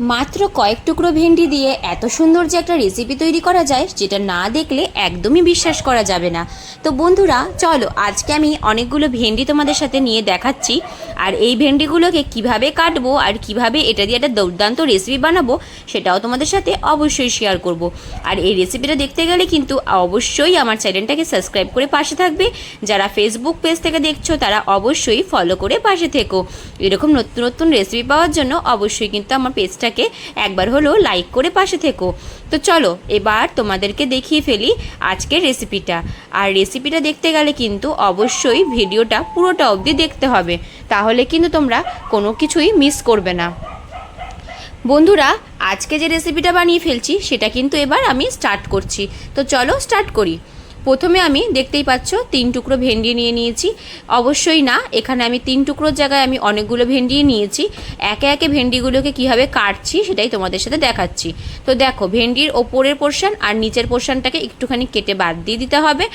মাত্র কয়েক টুকরো ভেন্ডি দিয়ে এত সুন্দর যে একটা রেসিপি তৈরি করা যায়, যেটা না দেখলে একদমই বিশ্বাস করা যাবে না। তো বন্ধুরা, চলো আজকে আমি অনেকগুলো ভেন্ডি তোমাদের সাথে নিয়ে দেখাচ্ছি, আর এই ভেন্ডিগুলোকে কীভাবে কাটবো আর কীভাবে এটা দিয়ে একটা দুর্দান্ত রেসিপি বানাবো, সেটাও তোমাদের সাথে অবশ্যই শেয়ার করব। আর এই রেসিপিটা দেখতে গেলে কিন্তু অবশ্যই আমার চ্যানেলটাকে সাবস্ক্রাইব করে পাশে থাকবে। যারা ফেসবুক পেজ থেকে দেখছ, তারা অবশ্যই ফলো করে পাশে থেকো। এরকম নতুন নতুন রেসিপি পাওয়ার জন্য অবশ্যই কিন্তু আমার পেজটাকে একবার হলেও লাইক করে পাশে থেকো। তো চলো, এবার তোমাদেরকে দেখিয়ে ফেলি আজকের রেসিপিটা আর রেসিপিটা দেখতে গেলে কিন্তু অবশ্যই ভিডিওটা পুরোটা অবধি দেখতে হবে। তাহলে কিন্তু তোমরা কোনো কিছুই মিস করবে না। বন্ধুরা, আজকে যে রেসিপিটা বানিয়ে ফেলছি, সেটা কিন্তু এবার আমি স্টার্ট করছি। তো চলো স্টার্ট করি। প্রথমে আমি দেখতেই পাচ্ছ তিন টুকরো ভেন্ডি নিয়ে নিয়েছি। অবশ্যই না, এখানে আমি তিন টুকরোর জায়গায় আমি অনেকগুলো ভেন্ডি নিয়েছি। একে একে ভেন্ডিগুলোকে কীভাবে কাটছি সেটাই তোমাদের সাথে দেখাচ্ছি। তো দেখো, ভেন্ডির ওপরের পোর্শন আর নিচের পোর্শনটাকে একটুখানি কেটে বাদ দিয়ে দিতে হবে।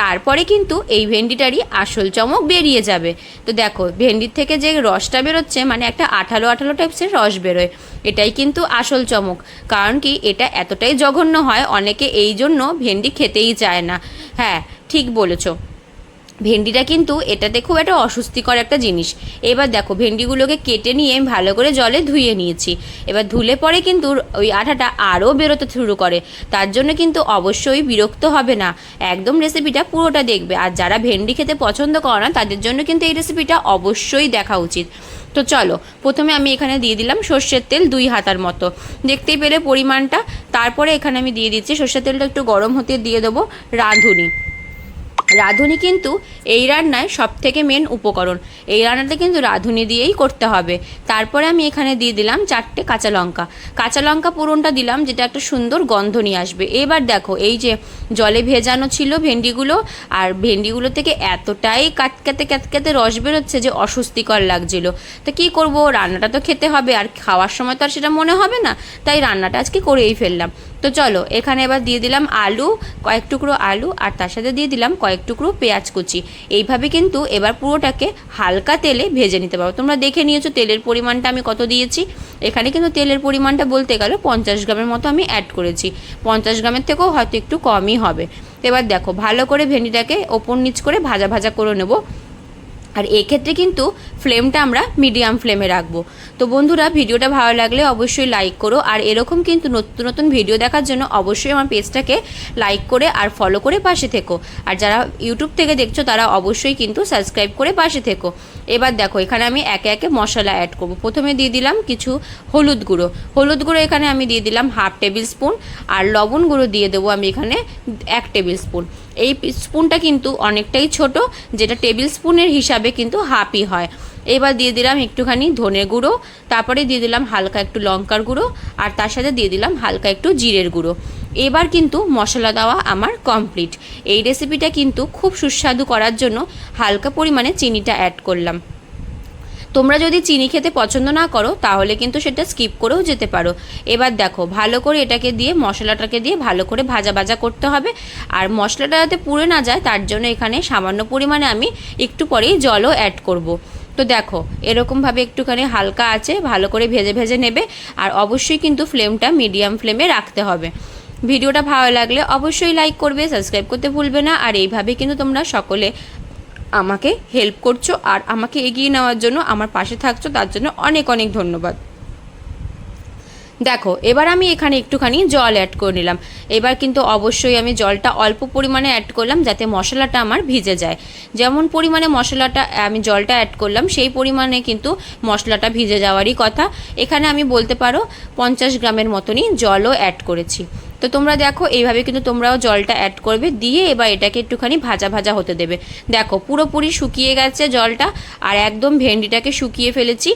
তারপরে কিন্তু এই ভেন্ডিটারই আসল চমক বেরিয়ে যাবে। তো দেখো, ভেন্ডির থেকে যে রসটা বেরোচ্ছে মানে একটা আঠালো আঠালো টাইপসের রস বেরোয়। এটাই কিন্তু আসল চমক। কারণ কি, এটা এতটাই জঘন্য হয়, অনেকে এই জন্য ভেন্ডি খেতেই চায় না। হ্যাঁ ঠিক বলেছ। ভেন্ডিটা কিন্তু এটাতে খুব একটা অস্বস্তিকর একটা জিনিস। এবার দেখো, ভেন্ডিগুলোকে কেটে নিয়ে আমি ভালো করে জলে ধুয়ে নিয়েছি। এবার ধুলে পরে কিন্তু ওই আঠাটা আরও বেরোতে শুরু করে। তার জন্য কিন্তু অবশ্যই বিরক্ত হবে না। একদম রেসিপিটা পুরোটা দেখবে। আর যারা ভেন্ডি খেতে পছন্দ করে না, তাদের জন্য কিন্তু এই রেসিপিটা অবশ্যই দেখা উচিত। তো চলো, প্রথমে আমি এখানে দিয়ে দিলাম সর্ষের তেল দুই হাতার মতো। দেখতেই পেলে পরিমাণটা। তারপরে এখানে আমি দিয়ে দিচ্ছি সর্ষের তেলটা একটু গরম হতে দিয়ে দেবো রাঁধুনি। রাঁধুনি কিন্তু এই রান্নায় সব থেকে মেন উপকরণ। এই রান্নাটা কিন্তু রাঁধুনি দিয়েই করতে হবে। তারপরে আমি এখানে দিয়ে দিলাম চারটে কাঁচা লঙ্কা। কাঁচা লঙ্কা পুরনটা দিলাম, যেটা একটা সুন্দর গন্ধ নিয়ে আসবে। এবার দেখো, এই যে জলে ভেজানো ছিল ভেন্ডিগুলো, আর ভেন্ডিগুলো থেকে এতটাই কাটকাতে কাটকাতে রস বেরোচ্ছে যে অস্বস্তিকর লাগছিল। তো কী করব? রান্নাটা তো খেতে হবে, আর খাওয়ার সময় তো আর সেটা মনে হবে না। তাই রান্নাটা আজকে করেই ফেললাম। তো চলো, এখানে এবার দিয়ে দিলাম আলু, কয়েক টুকরো আলু, আর তার সাথে দিয়ে দিলাম কয়েক টুকরো পেঁয়াজ কুচি। এইভাবে কিন্তু এবার পুরোটাকে হালকা তেলে ভেজে নিতে পারো। তোমরা দেখে নিয়েছো তেলের পরিমাণটা আমি কত দিয়েছি। এখানে কিন্তু তেলের পরিমাণটা বলতে গেলে পঞ্চাশ গ্রামের মতো আমি অ্যাড করেছি। পঞ্চাশ গ্রামের থেকেও হয়তো একটু কমই হবে। এবার দেখো, ভালো করে ভেন্ডিটাকে ওপর নিচ করে ভাজা ভাজা করে নেব। আর এক্ষেত্রে কিন্তু ফ্লেমটা আমরা মিডিয়াম ফ্লেমে রাখব। তো বন্ধুরা, ভিডিওটা ভালো লাগলে অবশ্যই লাইক করো, আর এরকম কিন্তু নতুন নতুন ভিডিও দেখার জন্য অবশ্যই আমার পেজটাকে লাইক করে আর ফলো করে পাশে থেকো। আর যারা ইউটিউব থেকে দেখছ, তারা অবশ্যই কিন্তু সাবস্ক্রাইব করে পাশে থেকো। এবার দেখো, এখানে আমি একে একে মশলা অ্যাড করব। প্রথমে দিয়ে দিলাম কিছু হলুদ গুঁড়ো। হলুদ গুঁড়ো এখানে আমি দিয়ে দিলাম হাফ টেবিল স্পুন, আর লবণ গুঁড়ো দিয়ে দেবো আমি এখানে এক টেবিল স্পুন। এই স্পুনটা কিন্তু অনেকটাই ছোট, যেটা টেবিল স্পুনের হিসাবে কিন্তু হাফই হয়। এবার দিয়ে দিলাম একটুখানি ধনে গুঁড়ো, তারপরে দিয়ে দিলাম হালকা একটু লঙ্কার গুঁড়ো, আর তার সাথে দিয়ে দিলাম হালকা একটু জিরের গুঁড়ো। এবার কিন্তু মশলা দেওয়া আমার কমপ্লিট এই রেসিপিটা কিন্তু খুব সুস্বাদু করার জন্য হালকা পরিমাণে চিনিটা অ্যাড করলাম। তোমরা যদি চিনি খেতে পছন্দ না করো, তাহলে কিন্তু সেটা স্কিপ করেও যেতে পারো। এবার দেখো, ভালো করে এটাকে দিয়ে, মশলাটাকে দিয়ে ভালো করে ভাজা ভাজা করতে হবে। আর মশলাটা যাতে পুড়ে না যায়, তার জন্য এখানে সামান্য পরিমাণে আমি একটু পরেই জলও অ্যাড করব। তো দেখো, এরকমভাবে একটুখানি হালকা আছে, ভালো করে ভেজে ভেজে নেবে। আর অবশ্যই কিন্তু ফ্লেমটা মিডিয়াম ফ্লেমে রাখতে হবে। ভিডিওটা ভালো লাগলে অবশ্যই লাইক করবে সাবস্ক্রাইব করতে ভুলবে না। আর এইভাবে কিন্তু তোমরা সকলে আমাকে হেল্প করছ আর আমাকে এগিয়ে নেওয়ার জন্য, আমার পাশে থাকছো, তার জন্য অনেক অনেক ধন্যবাদ। দেখো, এবার আমি এখানে একটুখানি জল অ্যাড করে নিলাম। এবার কিন্তু অবশ্যই আমি জলটা অল্প পরিমাণে অ্যাড করলাম যাতে মশলাটা আমার ভিজে যায়। যেমন পরিমাণে মশলাটা, আমি জলটা অ্যাড করলাম, সেই পরিমাণে কিন্তু মশলাটা ভিজে যাওয়ারই কথা। এখানে আমি বলতে পারো, পঞ্চাশ গ্রামের মতনই জলও অ্যাড করেছি। তো তোমরা দেখো, এইভাবে কিন্তু তোমরাও জলটা অ্যাড করবে, দিয়ে এবার এটাকে একটুখানি ভাজা ভাজা হতে দেবে। দেখো, পুরোপুরি শুকিয়ে গেছে জলটা, আর একদম ভেন্ডিটাকে শুকিয়ে ফেলেছি।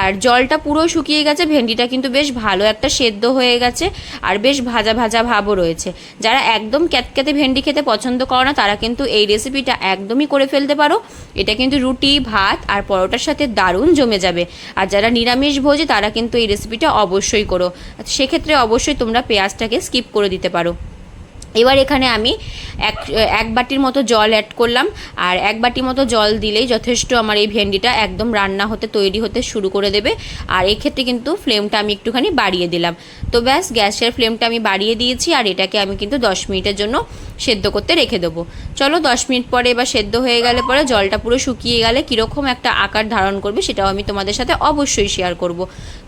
আর জলটা পুরো শুকিয়ে গেছে, ভেন্ডিটা কিন্তু বেশ ভালো একটা সেদ্ধ হয়ে গেছে আর বেশ ভাজা ভাজা ভাবও রয়েছে। যারা একদম ক্যাতক্যাতে ভেন্ডি খেতে পছন্দ করো না, তারা কিন্তু এই রেসিপিটা একদমই করে ফেলতে পারো। এটা কিন্তু রুটি, ভাত আর পরোটার সাথে দারুণ জমে যাবে। আর যারা নিরামিষ ভোজে, তারা কিন্তু এই রেসিপিটা অবশ্যই করো। সেক্ষেত্রে অবশ্যই তোমরা পেঁয়াজটাকে স্কিপ করে দিতে পারো। এবার এখানে আমি এক এক বাটির মতো জল অ্যাড করলাম, আর এক বাটি মতো জল দিলেই যথেষ্ট আমার এই ভেন্ডিটা একদম রান্না হতে, তৈরি হতে শুরু করে দেবে। আর এক্ষেত্রে কিন্তু ফ্লেমটা আমি একটুখানি বাড়িয়ে দিলাম। তো ব্যাস, গ্যাসের ফ্লেমটা আমি বাড়িয়ে দিয়েছি, আর এটাকে আমি কিন্তু দশ মিনিটের জন্য সেদ্ধ করতে রেখে দেবো। চলো দশ মিনিট পরে এবার সেদ্ধ হয়ে গেলে পরে জলটা পুরো শুকিয়ে গেলে কীরকম একটা আকার ধারণ করবে সেটাও আমি তোমাদের সাথে অবশ্যই শেয়ার করব।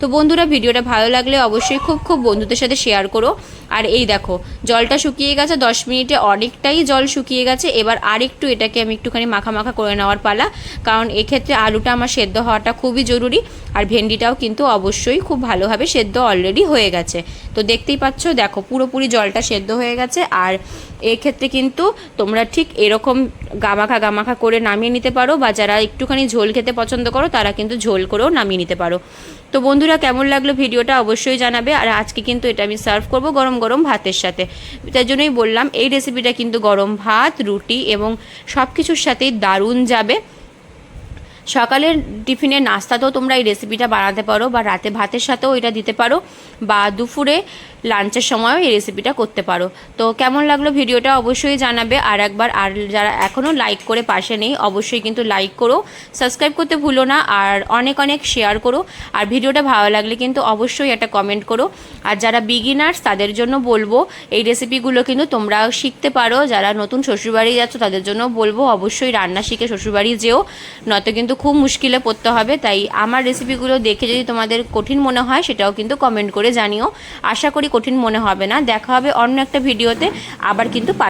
তো বন্ধুরা, ভিডিওটা ভালো লাগলে অবশ্যই খুব খুব বন্ধুদের সাথে শেয়ার করো। আর এই দেখো, জলটা শুকিয়ে গেছে, দশ মিনিটে অনেকটাই জল শুকিয়ে গেছে। এবার আরেকটু এটাকে আমি একটুখানি মাখা মাখা করে নেওয়ার পালা, কারণ এক্ষেত্রে আলুটা আমার সেদ্ধ হওয়াটা খুবই জরুরি। আর ভেন্ডিটাও কিন্তু অবশ্যই খুব ভালোভাবে সেদ্ধ অলরেডি হয়ে গেছে। তো দেখতেই পাচ্ছ, দেখো পুরোপুরি জলটা সেদ্ধ হয়ে গেছে আর এক্ষেত্রে কিন্তু তোমরা ঠিক এরকম গামাখা গামাখা করে নামিয়ে নিতে পারো বা যারা একটুখানি ঝোল খেতে পছন্দ করো, তারা কিন্তু ঝোল করেও নামিয়ে নিতে পারো। তো বন্ধুরা, কেমন লাগল ভিডিওটা অবশ্যই জানাবে আর আজকে কিন্তু এটা আমি সার্ভ করব গরম গরম ভাতের সাথে। তাই জন্যই বললাম, এই রেসিপিটা কিন্তু গরম ভাত, রুটি এবং সব কিছুর সাথেই দারুণ যাবে। সকালের টিফিনের নাস্তাতেও তোমরা এই রেসিপিটা বানাতে পারো বা রাতে ভাতের সাথেও এটা দিতে পারো বা দুপুরে লাঞ্চের সময়ও এই রেসিপিটা করতে পারো। তো কেমন লাগল ভিডিওটা অবশ্যই জানাবে। আর একবার, আর যারা এখনও লাইক করে পাশে নেই, অবশ্যই কিন্তু লাইক করো। সাবস্ক্রাইব করতে ভুলো না, আর অনেক অনেক শেয়ার করো। আর ভিডিওটা ভালো লাগলে কিন্তু অবশ্যই একটা কমেন্ট করো। আর যারা বিগিনার্স তাদের জন্য বলব, এই রেসিপিগুলো কিন্তু তোমরা শিখতে পারো। যারা নতুন শ্বশুরবাড়ি যাচ্ছ, তাদের জন্য বলব, অবশ্যই রান্না শিখে শ্বশুরবাড়ি যেও। নয়তো কিন্তু খুব মুশকিলে পড়তে হবে, তাই আমার রেসিপিগুলো দেখে যদি তোমাদের কঠিন মনে হয়, সেটাও কিন্তু কমেন্ট করে জানিও। আশা করি কঠিন মনে হবে না। দেখা হবে অন্য একটা ভিডিওতে আবার কিন্তু